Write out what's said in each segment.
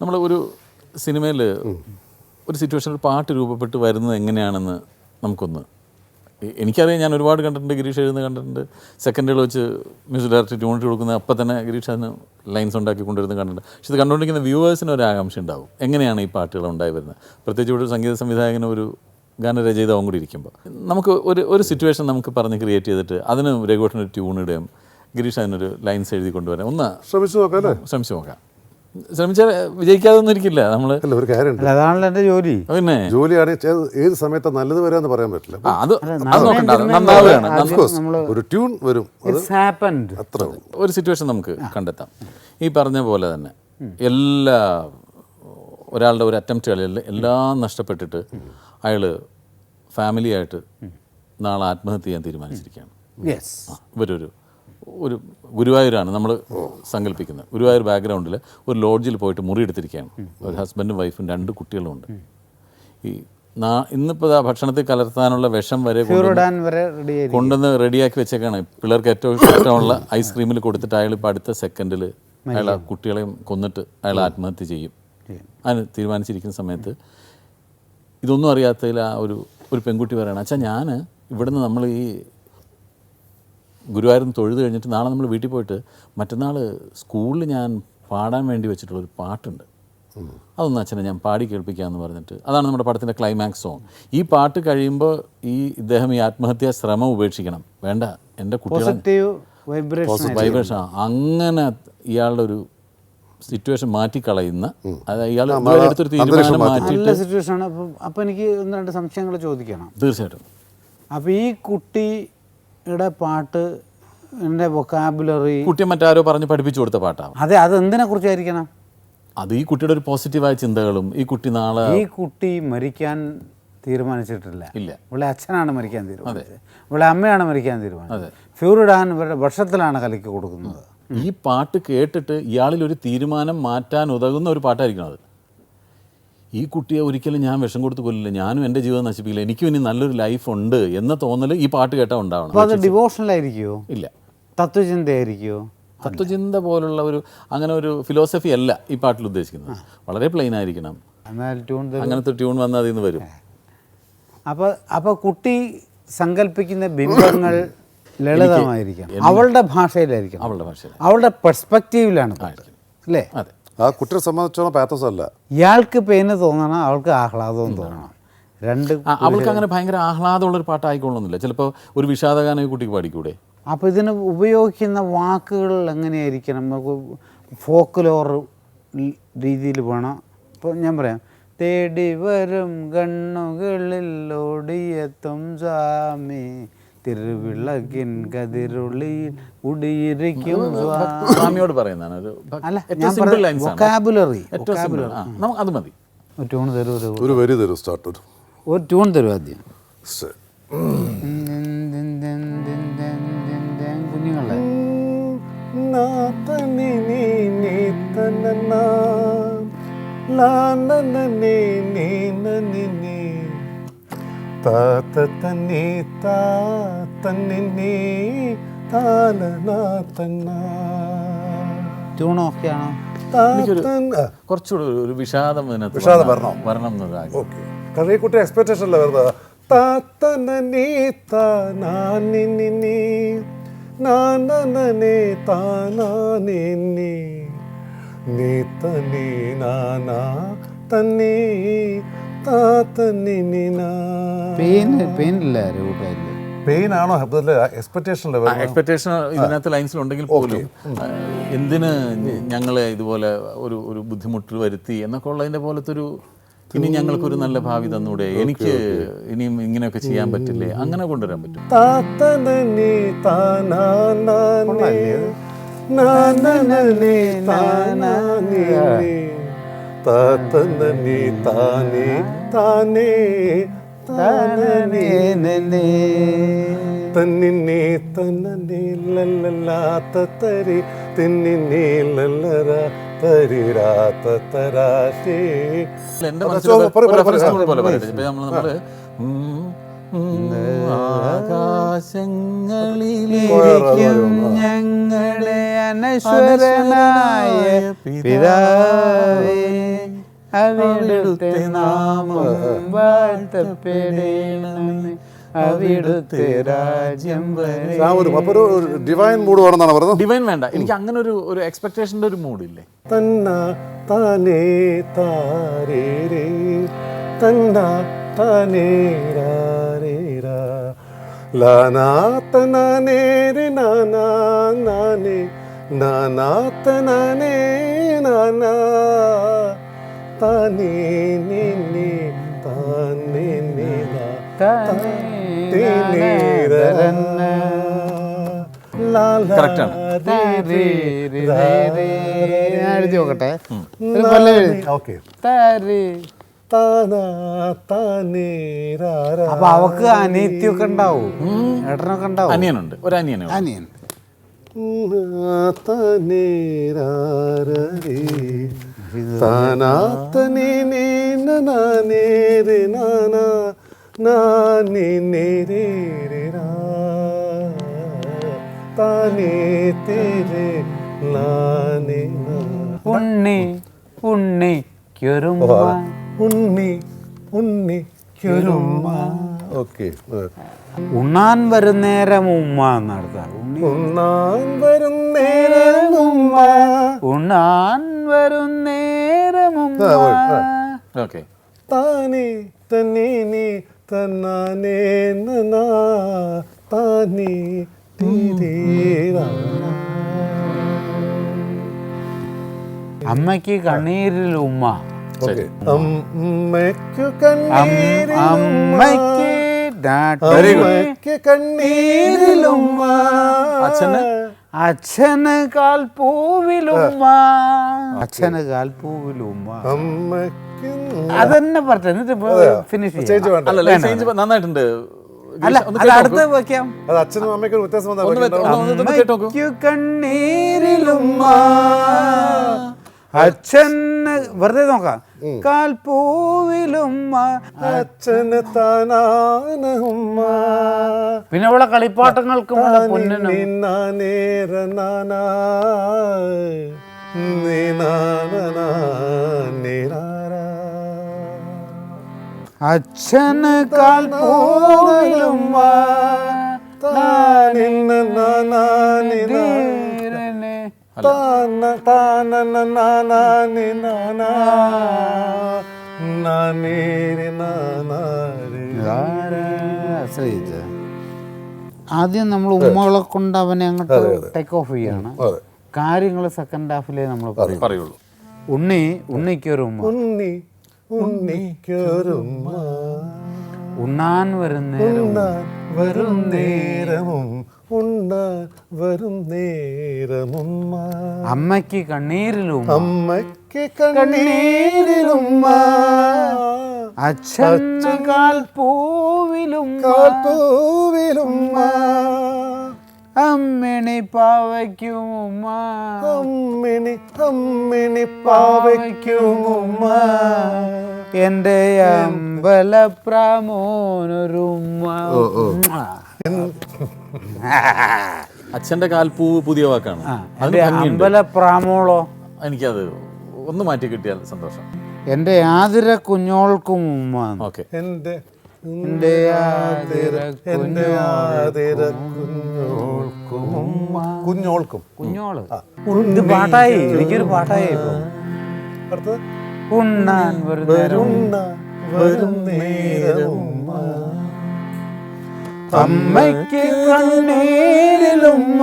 നമ്മൾ ഒരു സിനിമയിൽ ഒരു സിറ്റുവേഷനിൽ പാട്ട് രൂപപ്പെട്ട് വരുന്നത് എങ്ങനെയാണെന്ന് നമുക്കൊന്ന് എനിക്കറിയാം ഞാൻ ഒരുപാട് കണ്ടിട്ടുണ്ട് ഗിരീഷ് എഴുതുന്നത് കണ്ടിട്ടുണ്ട് സെക്കൻഡുകൾ വെച്ച് മ്യൂസിക് ഡയറക്ടർ ട്യൂണിട്ട് കൊടുക്കുന്ന അപ്പം തന്നെ ഗിരീഷ് അതിന് ലൈൻസ് ഉണ്ടാക്കി കൊണ്ടുവരുന്നത് കണ്ടിട്ടുണ്ട്. പക്ഷെ ഇത് കണ്ടുകൊണ്ടിരിക്കുന്ന വ്യൂവേഴ്സിന് ഒരു ആകാംക്ഷ ഉണ്ടാവും. എങ്ങനെയാണ് ഈ പാട്ടുകൾ ഉണ്ടായി വരുന്നത്? പ്രത്യേകിച്ച് ഇവിടെ ഒരു സംഗീത സംവിധായകന് ഒരു ഗാനരചയിതാവും കൂടി ഇരിക്കുമ്പോൾ നമുക്ക് ഒരു ഒരു സിറ്റുവേഷൻ നമുക്ക് പറഞ്ഞ് ക്രിയേറ്റ് ചെയ്തിട്ട് അതിന് രഘുവേട്ടനൊരു ട്യൂൺ ഇടുകയും ഗിരീഷ് അതിനൊരു ലൈൻസ് എഴുതി കൊണ്ടുവരാം. ഒന്ന് ശ്രമിച്ചു നോക്കാം ശ്രമിച്ചു നോക്കാം. ശ്രമിച്ചാൽ വിജയിക്കാതൊന്നും ഇരിക്കില്ല. നമ്മൾ അല്ല ഒരു കാര്യമുണ്ട്. അതാണല്ലോ എന്റെ ജോലി. പിന്നെ? ജോലിയാണ് ഏത് ഏത് സമയത്ത് നല്ലത് വരാന്ന് പറയാൻ പറ്റില്ല. ആ, അത് അത് നോക്കണ്ട. അത് നന്നാവുകയാണ് Of course, ഒരു ട്യൂൺ വരും. അത് ഇറ്റ്സ് ഹാപ്പൻഡ് അത്ര ഒരു സിറ്റുവേഷൻ നമുക്ക് കണ്ടെത്താം. ഈ പറഞ്ഞ പോലെ തന്നെ എല്ലാ ഒരാളുടെ ഒരു അറ്റംപ്റ്റുകളിൽ എല്ലാം നഷ്ടപ്പെട്ടിട്ട് അയാൾ ഫാമിലിയായിട്ട് നാളെ ആത്മഹത്യ ചെയ്യാൻ തീരുമാനിച്ചിരിക്കുകയാണ്. യെസ് ഇവരൊരു ഒരു ഗുരുവായൂരാണ് നമ്മൾ സങ്കല്പിക്കുന്നത് ഗുരുവായൂർ ബാക്ക്ഗ്രൗണ്ടിൽ ഒരു ലോഡ്ജിൽ പോയിട്ട് മുറി എടുത്തിരിക്കുകയാണ് ഒരു ഹസ്ബൻഡും വൈഫും രണ്ട് കുട്ടികളുമുണ്ട് ഈ നാ ഇന്നിപ്പോൾ ആ ഭക്ഷണത്തിൽ കലർത്താനുള്ള വിഷം വരെ കൊണ്ടുവന്ന് റെഡിയാക്കി വെച്ചേക്കാണ്. പിള്ളേർക്ക് ഏറ്റവും ഇഷ്ടമുള്ള ഐസ്ക്രീമിൽ കൊടുത്തിട്ട് അയാൾ ഇപ്പോൾ അടുത്ത സെക്കൻഡിൽ അയാൾ ആ കുട്ടികളെയും കൊന്നിട്ട് അയാൾ ആത്മഹത്യ ചെയ്യും. അതിന് തീരുമാനിച്ചിരിക്കുന്ന സമയത്ത് ഇതൊന്നും അറിയാത്തതിൽ ആ ഒരു ഒരു പെൺകുട്ടി പറയണം അച്ഛാ ഞാൻ ഇവിടുന്ന് നമ്മൾ ഈ ഗുരുവായൂരിൽ തൊഴുത് കഴിഞ്ഞിട്ട് നാളെ നമ്മൾ വീട്ടിൽ പോയിട്ട് മറ്റന്നാൾ സ്കൂളിൽ ഞാൻ പാടാൻ വേണ്ടി വെച്ചിട്ടുള്ളൊരു പാട്ടുണ്ട്. അതൊന്നും അച്ഛനെ ഞാൻ പാടി കേൾപ്പിക്കാമെന്ന് പറഞ്ഞിട്ട് അതാണ് നമ്മുടെ പടത്തിന്റെ ക്ലൈമാക്സ് സോങ് ഈ പാട്ട് കഴിയുമ്പോൾ ഈ ഇദ്ദേഹം ഈ ആത്മഹത്യാ ശ്രമം ഉപേക്ഷിക്കണം. വേണ്ട എന്റെ കുട്ടികളെ വൈബ്രേഷൻ അങ്ങനെ ഇയാളുടെ ഒരു സിറ്റുവേഷൻ മാറ്റിക്കളയുന്ന കളയുന്ന ഇയാൾ എടുത്തൊരു തീരുമാനം മാറ്റിയിട്ട് നല്ല സിറ്റുവേഷൻ ആണ്. അപ്പം അപ്പം എനിക്ക് ഒന്ന് രണ്ട് സംശയങ്ങൾ ചോദിക്കണം. തീർച്ചയായിട്ടും. അപ്പോൾ ഈ കുട്ടിയുടെ പാട്ട് എന്റെ വൊക്കാബുലറി കുട്ടിയെ മറ്റാരോ പറഞ്ഞ് പഠിപ്പിച്ചു കൊടുത്ത പാട്ടാണ് അതെ അത് എന്തിനെ കുറിച്ചായിരിക്കണം? അത് ഈ കുട്ടിയുടെ ഒരു പോസിറ്റീവായ ചിന്തകളും ഈ കുട്ടി നാളെ ഈ കുട്ടി മരിക്കാൻ തീരുമാനിച്ചിട്ടില്ല. ഇല്ല. ഇവിടെ അച്ഛനാണ് മരിക്കാൻ തീരുമാനിച്ചത്. ഇവിടെ അമ്മയാണ് മരിക്കാൻ തീരുമാനിച്ചത്. ഫ്യൂറിഡാൻ ഇവരുടെ വർഷത്തിലാണ് കലക്കി കൊടുക്കുന്നത്. ഈ പാട്ട് കേട്ടിട്ട് ഇയാളിൽ ഒരു തീരുമാനം മാറ്റാൻ ഉതകുന്ന ഒരു പാട്ടായിരിക്കണം അത്. ഈ കുട്ടിയെ ഒരിക്കലും ഞാൻ വിഷം കൊടുത്ത് കൊല്ലില്ല. ഞാനും എന്റെ ജീവിതം നശിപ്പിക്കില്ല. എനിക്കും ഇനി നല്ലൊരു ലൈഫ് ഉണ്ട് എന്ന് തോന്നൽ ഈ പാട്ട് കേട്ടാൽ ഉണ്ടാവണം. അത് ഡിവോഷണലായിരിക്കുമോ ഇല്ല. തത്വചിന്തയായിരിക്കുമോ തത്വചിന്ത പോലുള്ള ഒരു അങ്ങനെ ഒരു ഫിലോസഫി അല്ല ഈ പാട്ടിൽ ഉദ്ദേശിക്കുന്നത്. വളരെ പ്ലെയിൻ ആയിരിക്കണം. അങ്ങനത്തെ ട്യൂൺ വന്നാൽ അതിൽ നിന്ന് വരും അപ്പോൾ അപ്പോൾ കുട്ടി സങ്കല്പിക്കുന്ന ബിംബങ്ങൾ ലളിതമായിരിക്കണം. അവളുടെ ഭാഷയിലായിരിക്കും അവളുടെ ഭാഷയിൽ അവളുടെ പെർസ്പെക്റ്റീവിലാണ് അല്ലേ? അതെ. ആ കുട്ടിയെ സംബന്ധിച്ചോളം പാത്തസ് അല്ല. ഇയാൾക്ക് പെയിന് തോന്നണം അവൾക്ക് ആഹ്ലാദവും തോന്നണം. രണ്ട് അവൾക്ക് അങ്ങനെ ഭയങ്കര ആഹ്ലാദമുള്ള ഒരു പാട്ടായിക്കൊള്ളുന്നില്ല. ചിലപ്പോൾ ഒരു വിഷാദഗാനം ഈ കുട്ടിക്ക് പാടിക്കൂടെ? അപ്പോൾ ഇതിന് ഉപയോഗിക്കുന്ന വാക്കുകൾ എങ്ങനെയായിരിക്കണം? നമുക്ക് ഫോക്ക്ലോർ രീതിയിൽ വേണം. ഇപ്പോൾ ഞാൻ പറയാം. തേടി വരും കണ്ണുകളിൽ ഓടിയെത്തും സ്വാമി. തിരുവിളക്കിൻ കതിരുള്ളിയിൽ കുടിയിരിക്കും സ്വാമിയോട് പറയുന്നതാണ്. ഒരു അല്ല ഞാൻ വൊക്കാബുലറി ഏറ്റവും നമുക്ക് അത് മതി. ഒരു ട്യൂൺ തരൂ ഒരു വരി തരൂ സ്റ്റാർട്ട് ഒരു ഒരു ട്യൂൺ തരൂ ആദ്യം. കുഞ്ഞുങ്ങളെ. നാ തനി നീ നീ തനനാ. ലാ നന നീ നീ നീ. താ ത തനി താ തനി നീ താന നാ തന്നാ. ട്യൂൺ ഓക്കെ ആണോ കുറച്ചുകൂടെ ഒരു- വിഷാദം വിഷാദം വരണം. വരണം. ഓക്കെ കാരണം ഈ കുട്ടി എക്സ്പെക്ടേഷൻ അല്ല വെറുതെ താ തന നീ താ നാ നി നി നീ. നാ നന നീ താ നാ നീ. നീ തനി നാ നാ തന്നി നാ. പെയിൻ പെയിനില്ല കൂട്ടായില്ല പെയിൻ ആണോ? എക്സ്പെക്ടേഷൻ എക്സ്പെക്ടേഷൻ ഇതിനകത്ത് ലൈൻസിൽ ഉണ്ടെങ്കിൽ പോലും എന്തിന് ഞങ്ങളെ ഇതുപോലെ ഒരു ഒരു ബുദ്ധിമുട്ടിൽ വരുത്തി എന്നൊക്കെ ഉള്ളതിന്റെ പോലത്തെ ഒരു ഇനി ഞങ്ങൾക്കൊരു നല്ല ഭാവി തന്നൂടെ? എനിക്ക് ഇനിയും ഇങ്ങനെയൊക്കെ ചെയ്യാൻ പറ്റില്ലേ? അങ്ങനെ കൊണ്ടുവരാൻ പറ്റും. താ തന താനേ താ നാ നാ നീ. നാ നന നീ താ നാ നീ നീ. താ തന നീ താ നീ താ നീ താ ന നീ. തന്നിന്നേ തന്നേ ലല്ലലാ തത്തരി തിന്നിന്നേ ലല്ലറ തരിരാ തത്തരാശേ എന്റെ മനസ്സിൽ ചോ- ഒരു പറ- പറ- reference പറ- tune പോലെ പറ- ആകാശങ്ങളിലിരിക്കും ഞങ്ങളെ അനശ്വരനായ പിതാവേ അവിടുത്തെ നാമം വാഴ്ത്തപ്പെടേണമേ. അവിടുത്തെ രാജ്യം അപ്പൊ ഒരു ഡിവൈൻ മൂഡ് വേണമെന്നാണ് പറയുന്നത് ഡിവൈൻ വേണ്ട. എനിക്ക് അങ്ങനെ ഒരു ഒരു എക്സ്പെക്ടേഷന്റെ ഒരു മൂഡില്ലേ തന്ന താനേ താരേ തന്ന താനേ ലാനാ തനാനേ നാനാത്തനേ നാനാ തനാനേ താനേ നീ നീ താനേ നീ നാ താനേ തേനേ രരന്ന. ലാലാ Correct ആണ്. താ രേ രേ രേ രേ. ഞാൻ എഴുതി നോക്കട്ടെ. ഓക്കെ. അപ്പൊ അവക്ക് അനിയത്തിയൊക്കെ ഉണ്ടാവും. ഏട്ടനൊക്കെ ഉണ്ടാവും. അനിയനുണ്ട്. ഒരു അനിയനുണ്ട് അനിയൻ. ഉണ്ണി താനേ രാരരേ. തനേ നേ നനാ നേ രേ നാനാ നാ നേ നേ രേ രേ രാ. താനേ തേരേ നാനേ നാ. ഉണ്ണി ഉണ്ണിക്കൊരുമ്മ ഉണ്ണി ഉണ്ണിക്കൊരുമ്മ ഓക്കെ. ഉണ്ണാൻ വരുന്നേരം ഉമ്മ ഉണ്ണാൻ വരും നേരം ഉമ്മ. ഉണ്ണാൻ വരുന്നേരം ഉമ്മ. ഓക്കെ. താനേ തന്നെ നീ തന്നാനേ നനാ താനേ തീരേരാ. അമ്മയ്ക്ക് കണ്ണീരിൽ ഉമ്മ. അച്ഛന്? അച്ഛന് കാൽപ്പൂവിലുമ്മ അച്ഛന് കാൽപ്പൂവിലുമ്മ അമ്മയ്ക്ക് അതന്നെ പറഞ്ഞ എന്നിട്ട് ഫിനിഷ് നന്നായിട്ടുണ്ട്. അല്ല അത് അടുത്ത് വെക്കാം. അത് അച്ഛനും അമ്മയ്ക്കും വ്യത്യാസം കണ്ണീരിലുമ്മ. അച്ഛന് വെറുതെ നോക്കാം. അച്ഛന് ഉമ്മ. പിന്നെ അവളെ കളിപ്പാട്ടങ്ങൾക്കും. അച്ഛന് താനിന്ന നാനാ. ആശ്രയിച്ച്? ആദ്യം നമ്മൾ ഉമ്മകളെ കൊണ്ട് അവനെ അങ്ങോട്ട് ടേക്ക് ഓഫ് ചെയ്യാണ്. അതെ. കാര്യങ്ങൾ സെക്കൻഡ് ഹാഫിലേ നമ്മൾ പറയും. പറയുള്ളൂ. ഉണ്ണി ഉണ്ണിക്കൊരു ഉമ്മ. ഉണ്ണി ഉണ്ണിക്കൊരുമ്മ ഉണ്ണാൻ വരുന്ന ഉണ്ണാൻ വരും നേരവും. ഉണ്ണാൻ വരും നേരമുമ്മ അമ്മയ്ക്ക് കണ്ണീരിലും അമ്മയ്ക്ക് കണ്ണീരിലുമ്മ അച്ഛന് കാൽപ്പൂവിലും കാൽപ്പൂവിലുമ്മ അമ്മിണി പാവയ്ക്കും ഉമ്മ അമ്മിണി അമ്മിണി പാവയ്ക്കുമുമ്മ എന്റെ അമ്പലപ്രാമോനൊരു ഉമ്മ അച്ഛന്റെ കാൽപ്പൂവ് പുതിയ വാക്കാണ്. അമ്പല പ്രാമോളോ അമ്പലപ്രാമോളോ? എനിക്കത് ഒന്ന് മാറ്റി കിട്ടിയാൽ സന്തോഷം. എന്റെ ആതിര കുഞ്ഞോൾക്കും ഉമ്മ. ഓക്കെ. എന്റെ എന്റെ ആതിര എന്റെ ആതിര കുഞ്ഞോൾക്കും കുഞ്ഞോൾക്കും കുഞ്ഞോൾ. ഇത് പാട്ടായി? എനിക്കൊരു പാട്ടായി ഇപ്പൊ. അടുത്തത്? ഉണ്ണാൻ വരും അമ്മയ്ക്ക് കണ്ണീരിലുമ്മ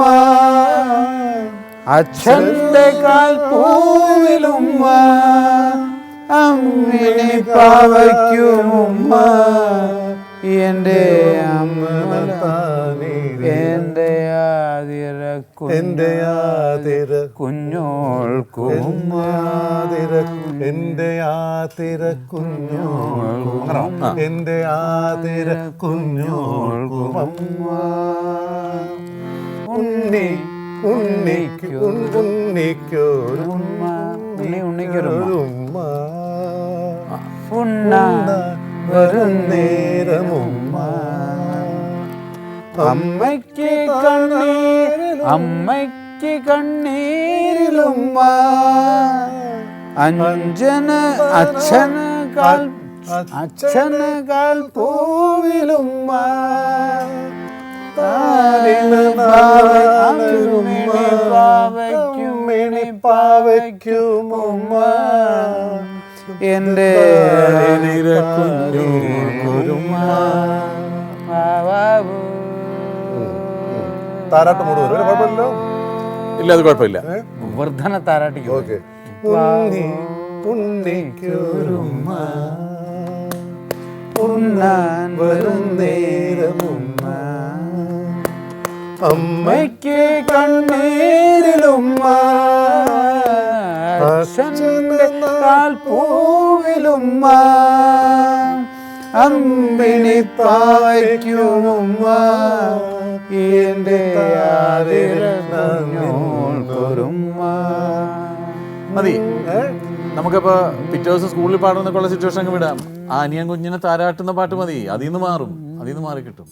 അച്ഛന്റെ കാൽപ്പൂവിലുമ്മ അമ്മിനെ പാവയ്ക്കുമുമ്മ എന്റെ അമ്മ എന്റെ എന്റെ ആതിര കുഞ്ഞോൾക്കും ആതിര എന്റെ ആതിര കുഞ്ഞോൾക്കും എന്റെ ആതിര കുഞ്ഞോൾക്കും ഉണ്ണി ഉണ്ണിക്ക് ഉണ്ണിക്കൊരു ഉമ്മ ഉണ്ണി ഉണ്ണിക്കൊരു അമ്മയ്ക്ക് കണ്ണീർ അമ്മയ്ക്ക് കണ്ണീരിലുമ്മ അഞ്ജന് അച്ഛന് കാൽ അച്ഛന് കാൽ പൂവിലുമ്മ പാവയ്ക്കുമുമ്മ എന്റെ താരാട്ട് മൂട് വരും കുഴപ്പമില്ലല്ലോ. ഇല്ല അത് കുഴപ്പമില്ല. വർധന താരാട്ടി ഓക്കെ. ഉണ്ണാൻ വരും നേരമുമ്മ അമ്മയ്ക്ക് കണ്ണീരിലുമ്മ അച്ഛന്റെ കാൽ പൂവിലുമ്മ അമ്പിണി പാവയ്ക്കുമുമ്മ ആതിരഞ്ഞോൾക്കൊരുമ്മ മതി നമുക്കിപ്പോ പിറ്റേ ദിവസം സ്കൂളിൽ പാടുന്നൊക്കെയുള്ള സിറ്റുവേഷൻ അങ്ങ് വിടാം. ആ അനിയൻ കുഞ്ഞിനെ താരാട്ടുന്ന പാട്ട് മതി. അതിൽ നിന്ന് മാറും. അതിൽ നിന്ന് മാറി കിട്ടും.